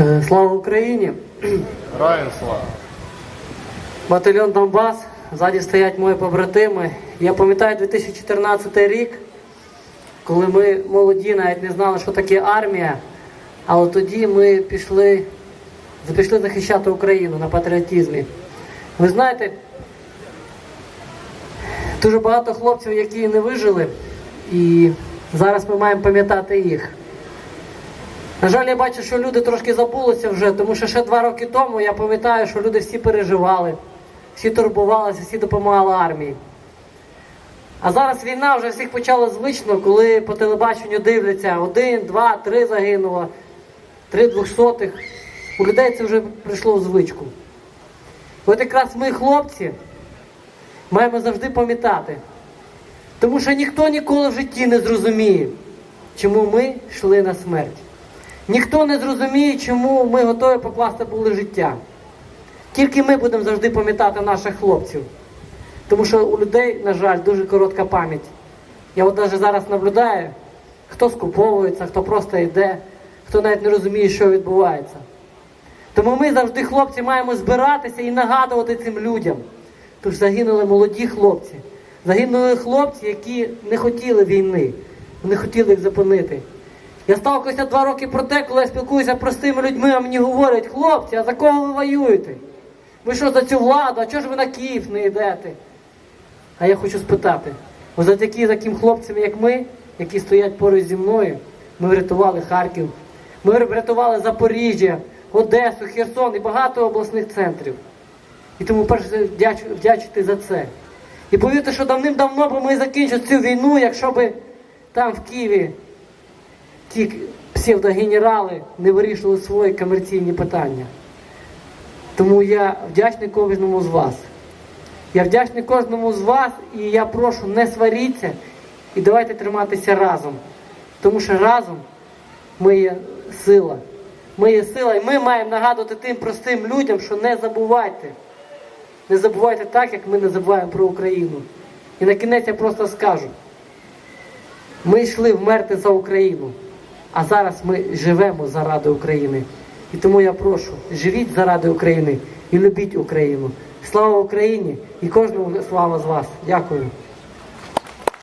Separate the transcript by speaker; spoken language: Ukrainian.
Speaker 1: Е, Слава Україні!
Speaker 2: Героям слава.
Speaker 1: Батальйон Донбас. Ззаді стоять мої побратими. Я пам'ятаю 2014 рік, коли ми молоді, навіть не знали, що таке армія. Але тоді ми пішли, пішли захищати Україну на патріотизмі. Ви знаєте, дуже багато хлопців, які не вижили, і зараз ми маємо пам'ятати їх. На жаль, я бачу, що люди трошки забулися вже, тому що ще два роки тому я пам'ятаю, що люди всі переживали, всі турбувалися, всі допомагали армії. А зараз війна вже всіх почала звично, коли по телебаченню дивляться один, два, три загинуло, три двохсотих. У людей це вже прийшло в звичку. От якраз ми, хлопці, маємо завжди пам'ятати. Тому що ніхто ніколи в житті не зрозуміє, чому ми йшли на смерть. Ніхто не зрозуміє, чому ми готові покласти були життя. Тільки ми будемо завжди пам'ятати наших хлопців. Тому що у людей, на жаль, дуже коротка пам'ять. Я от навіть зараз наблюдаю, хто скуповується, хто просто йде, хто навіть не розуміє, що відбувається. Тому ми завжди, хлопці, маємо збиратися і нагадувати цим людям. Тож загинули молоді хлопці, загинули хлопці, які не хотіли війни, не хотіли їх зупинити. Я сталкиваюся два роки про те, коли я спілкуюся з простими людьми, а мені говорять, хлопці, а за кого ви воюєте? Ви що за цю владу, а чого ж ви на Київ не йдете? А я хочу спитати, ось за такі таким хлопцям, як ми, які стоять поруч зі мною, ми врятували Харків, ми врятували Запоріжжя, Одесу, Херсон і багато обласних центрів. І тому перш вдяч- вдячити за це. І повірте, що давним-давно б ми закінчили цю війну, якщо б там в Києві ті псевдогенерали не вирішували свої комерційні питання. Тому я вдячний кожному з вас. Я вдячний кожному з вас і я прошу, не сваріться і давайте триматися разом. Тому що разом ми є сила. Ми є сила, і ми маємо нагадувати тим простим людям, що не забувайте. Не забувайте так, як ми не забуваємо про Україну. І на кінець я просто скажу. Ми йшли вмерти за Україну, а зараз ми живемо заради України. І тому я прошу, живіть заради України і любіть Україну. Слава Україні і кожному слава з вас. Дякую.